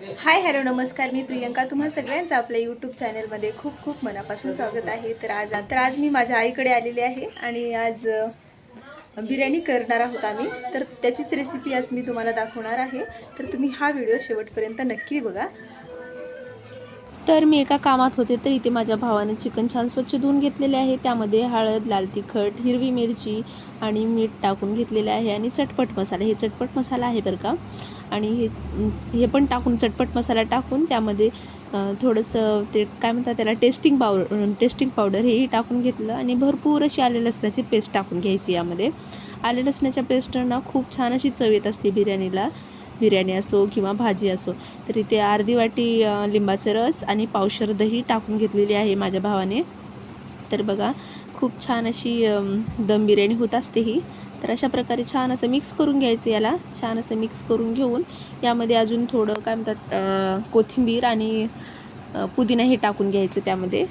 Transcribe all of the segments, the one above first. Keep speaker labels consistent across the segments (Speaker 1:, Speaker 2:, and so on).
Speaker 1: Hi hello नमस्कार. मी प्रियंका. तुम्हा सगळ्यांचं आपल्या यूट्यूब चॅनलमध्ये खूप खूप मनापासून स्वागत आहे. तर आज तर आज मी माझ्या आईकडे आलेली आहे आणि आज बिर्याणी करणार आहोत आम्ही. तर त्याचीच रेसिपी आज मी तुम्हाला दाखवणार आहे. तर तुम्ही हा व्हिडिओ शेवटपर्यंत नक्की बघा. तर मी एका कामात होते तर इथे माझ्या भावानं चिकन छान स्वच्छ धुवून घेतलेले आहे. त्यामध्ये हळद लाल तिखट हिरवी मिरची आणि मीठ टाकून घेतलेले आहे आणि चटपट मसाला. हे चटपट मसाला आहे बरं का. आणि हे हे पण टाकून चटपट मसाला टाकून त्यामध्ये थोडंसं ते काय म्हणतात त्याला टेस्टिंग पावडर टेस्टिंग पावडर हेही टाकून घेतलं आणि भरपूर अशी आले लसणाची पेस्ट टाकून घ्यायची यामध्ये. आले लसणाच्या पेस्टना खूप छान अशी चव येत असते बिर्याणीला. बिर्याणी असो किंवा भाजी असो तर इथे अर्धी वाटी लिंबाचं लिंबाचा रस आणि पावशर दही टाकून घेतलेली आहे माझ्या भावाने. तर बघा खूप छान अशी दम बिर्याणी होत असते ही. तर अशा प्रकारे छान असं मिक्स करून घ्यायचं याला. छान असं मिक्स करून घेऊन यामध्ये अजून थोडं काय म्हणतात कोथिंबीर आणि पुदिना हे टाकून घ्यायचं त्यामध्ये.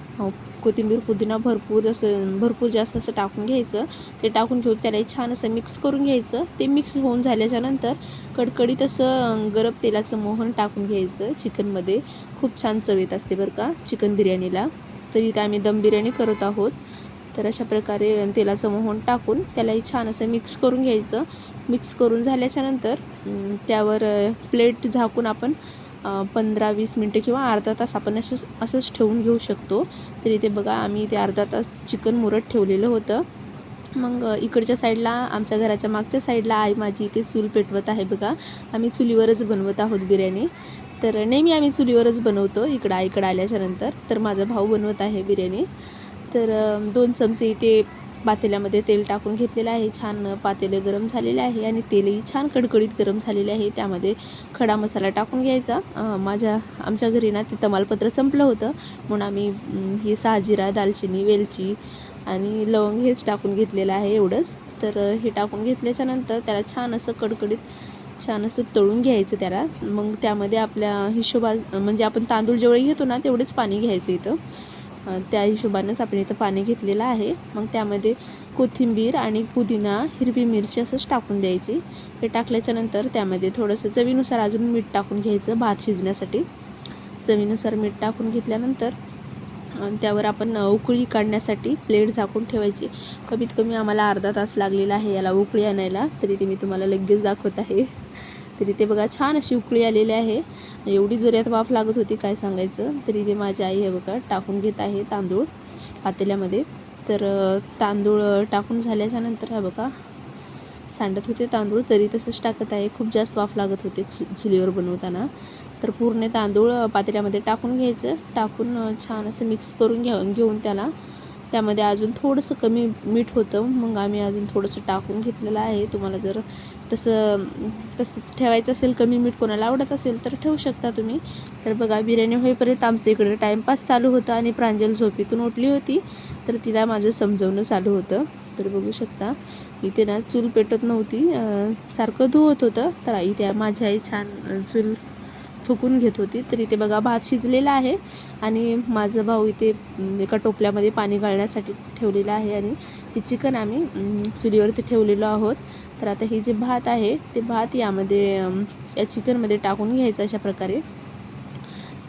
Speaker 1: कोथिंबीर पुदिना भरपूर असं भरपूर जास्त असं टाकून घ्यायचं. ते टाकून घेऊन त्याला छान असं मिक्स करून घ्यायचं. ते मिक्स होऊन झाल्याच्यानंतर कडकडीत असं गरम तेलाचं मोहन टाकून घ्यायचं चिकनमध्ये खूप छान चव येत असते बरं का चिकन बिर्याणीला. तर इथं आम्ही दम बिर्याणी करत आहोत. तर अशा प्रकारे तेलाचं मोहन टाकून त्यालाही छान असं मिक्स करून घ्यायचं. मिक्स करून झाल्याच्यानंतर त्यावर प्लेट झाकून आपण पंधरा वीस मिनटं किंवा अर्धा तास आपण असंच असंच ठेवून घेऊ शकतो. तर इथे बघा आम्ही ते अर्धा तास चिकन मुरत ठेवलेलं होतं. मग इकडच्या साईडला आमच्या घराच्या मागच्या साईडला आई माझी इथे चूल पेटवत आहे बघा. आम्ही चुलीवरच बनवत आहोत बिर्याणी. तर नेहमी आम्ही चुलीवरच बनवतो इकडं आईकडं आल्याच्यानंतर तर माझा भाऊ बनवत आहे बिर्याणी. तर दोन चमचे इथे पातेल्यामध्ये तेल टाकून घेतलेलं आहे. छान पातेलं गरम झालेलं आहे आणि तेलही छान कडकडीत गरम झालेले आहे. त्यामध्ये खडा मसाला टाकून घ्यायचा. माझ्या आमच्या घरी ना ते तमालपत्र संपलं होतं. म्हणून आम्ही हे साजिरा दालचिनी वेलची आणि लवंग हेच टाकून घेतलेलं आहे एवढंच. तर हे टाकून घेतल्याच्या नंतर त्याला छान असं कडकडीत छान असं तळून घ्यायचं त्याला. मग त्यामध्ये आपल्या हिशोबा म्हणजे आपण तांदूळ जेवढे घेतो ना तेवढेच पाणी घ्यायचं इथं. त्या हिशोबानेच आपण इथं पाणी घेतलेलं आहे. मग त्यामध्ये कोथिंबीर आणि पुदिना हिरवी मिरची असंच टाकून द्यायची. हे टाकल्याच्या नंतर त्यामध्ये थोडंसं चवीनुसार अजून मीठ टाकून घ्यायचं भात शिजण्यासाठी. चवीनुसार मीठ टाकून घेतल्यानंतर त्यावर आपण उकळी काढण्यासाठी प्लेट झाकून ठेवायची. कमीत कमी आम्हाला अर्धा तास लागलेला आहे याला उकळी आणायला तरी ते मी तुम्हाला लगेच दाखवत आहे. तरी ते बघा छान अशी उकळी आलेली आहे. एवढी जोऱ्यात वाफ लागत होती काय सांगायचं? तरी ते माझी आई हे बघा टाकून घेत आहे तांदूळ पातेल्यामध्ये. तर तांदूळ टाकून झाल्याच्यानंतर हा बघा सांडत होते तांदूळ. तरी तसंच टाकत आहे. खूप जास्त वाफ लागत होते चु- चुलीवर बनवताना. तर पूर्ण तांदूळ पातेल्यामध्ये टाकून घ्यायचं. टाकून छान असं मिक्स करून घ्या घेऊन त्याला त्यामध्ये अजून थोडंसं कमी मीठ होतं. मग आम्ही अजून थोडंसं टाकून घेतलेलं आहे. तुम्हाला जर तसं तसंच ठेवायचं असेल कमी मीठ कोणाला आवडत असेल तर ठेवू शकता तुम्ही. तर बघा बिर्याणी होईपर्यंत आमचं इकडे टाईमपास चालू होता आणि प्रांजल झोपेतून उठली होती. तर तिला माझं समजवणं चालू होतं. तर बघू शकता इथे ना चूल पेटत नव्हती. सारखं धुवत होतं. तर आई त्या माझी आई छान चूल फुकून घेत होती. तर इथे बघा भात शिजलेला आहे आणि माझा भाऊ इथे एका टोपल्यामध्ये पाणी गाळण्यासाठी ठेवलेलं आहे आणि हे चिकन आम्ही चुलीवरती ठेवलेलो आहोत. तर आता हे जे भात आहे ते भात यामध्ये या चिकनमध्ये टाकून घ्यायचं अशा प्रकारे.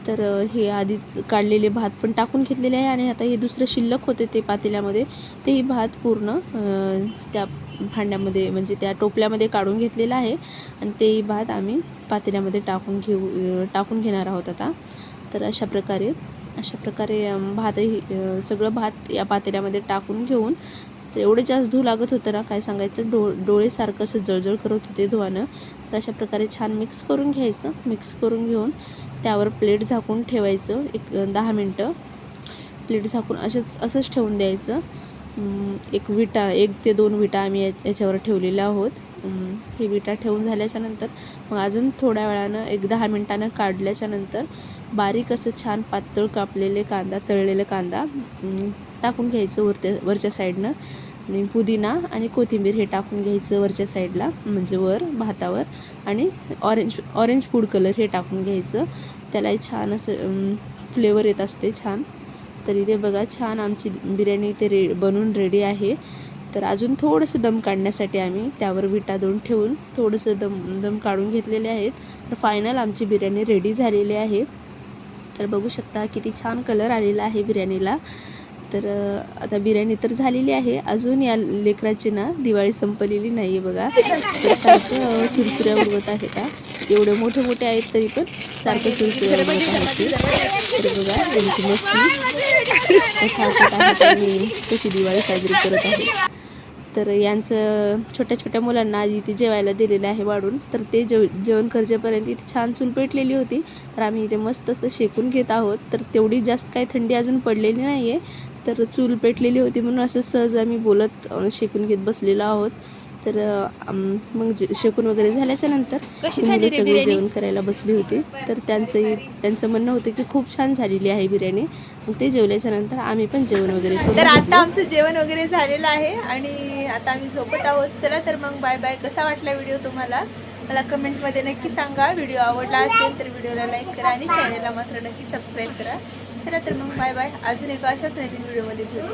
Speaker 1: तर हे आधीच काढलेले भात पण टाकून घेतलेले आहे आणि आता हे दुसरं शिल्लक होते ते पातेल्यामध्ये. तेही भात पूर्ण त्या भांड्यामध्ये म्हणजे त्या टोपल्यामध्ये काढून घेतलेलं आहे आणि तेही भात आम्ही पातेल्यामध्ये टाकून घेऊ टाकून घेणार आहोत आता. तर अशा प्रकारे अशा प्रकारे भातही सगळं भात या पातेल्यामध्ये टाकून घेऊन तर एवढे जास्त धू लागत होतं ना काय सांगायचं डो डोळेसारखं असं जळजळ करत होते धुवानं. तर अशा प्रकारे छान मिक्स करून घ्यायचं. मिक्स करून घेऊन त्यावर प्लेट झाकून ठेवायचं एक दहा मिनटं. प्लेट झाकून असंच असंच ठेवून द्यायचं. एक विटा एक ते दोन विटा आम्ही या- याच्यावर ठेवलेल्या आहोत. हे विटा ठेवून झाल्याच्यानंतर मग अजून थोड्या वेळानं एक दहा मिनटानं काढल्याच्या नंतर बारीक असं छान पातळ कापलेले कांदा तळलेले कांदा टाकून घ्यायचं वरत्या वरच्या साईडनं. आणि पुदिना आणि कोथिंबीर हे टाकून घ्यायचं वरच्या साईडला म्हणजे वर भातावर. आणि ऑरेंज ऑरेंज फूड कलर हे टाकून घ्यायचं. त्यालाही छान असं फ्लेवर येत असते छान. तर इथे बघा छान आमची बिर्याणी इथे रे बनवून रेडी आहे. तर अजून थोडंसं दम काढण्यासाठी आम्ही त्यावर विटा दोन ठेवून थोडंसं दम दम काढून घेतलेले आहेत. तर फायनल आमची बिर्याणी रेडी झालेली आहे. तर बघू शकता किती छान कलर आलेला आहे बिर्याणीला. तर आता बिर्याणी तर झालेली आहे. अजून या लेकराची ना दिवाळी संपलेली नाही आहे बघा. तर सारखं सुरसुऱ्या उडवत आहे का? एवढे मोठे मोठे आहेत तरी पण सारखं बघा यांची मस्ती. कशा दिवाळी साजरी करत आहेत. तर यांचं छोट्या छोट्या मुलांना आधी इथे जेवायला दिलेलं आहे वाढून. तर ते जेव जेवण करजेपर्यंत इथे छान चूल पेटलेली होती. तर आम्ही इथे मस्त असं शेकून घेत आहोत. तर तेवढी जास्त काही थंडी अजून पडलेली नाही आहे तर चूल पेटलेली होती म्हणून असं सहज आम्ही बोलत शेकून घेत बसलेलो आहोत. तर मग जे- शेकून वगैरे झाल्याच्यानंतर
Speaker 2: कशी
Speaker 1: मुलं सगळे? जेवण करायला बसली होती. तर त्यांचं त्यांचं म्हणणं होतं की खूप छान झालेली आहे बिर्याणी. मग ते जेवल्याच्या नंतर आम्ही पण जेवण वगैरे
Speaker 2: तर आता. आमचं जेवण वगैरे झालेलं आहे आणि आता आम्ही झोपत आहोत. चला तर मग बाय बाय. कसा वाटला व्हिडिओ तुम्हाला? मला कमेंटमध्ये नक्की सांगा. व्हिडिओ आवडला असेल तर व्हिडिओला लाईक करा आणि चॅनलला मात्र नक्की सबस्क्राईब करा. चला तर मग बाय बाय. अजून एका अशाच नवीन व्हिडिओमध्ये भेटू.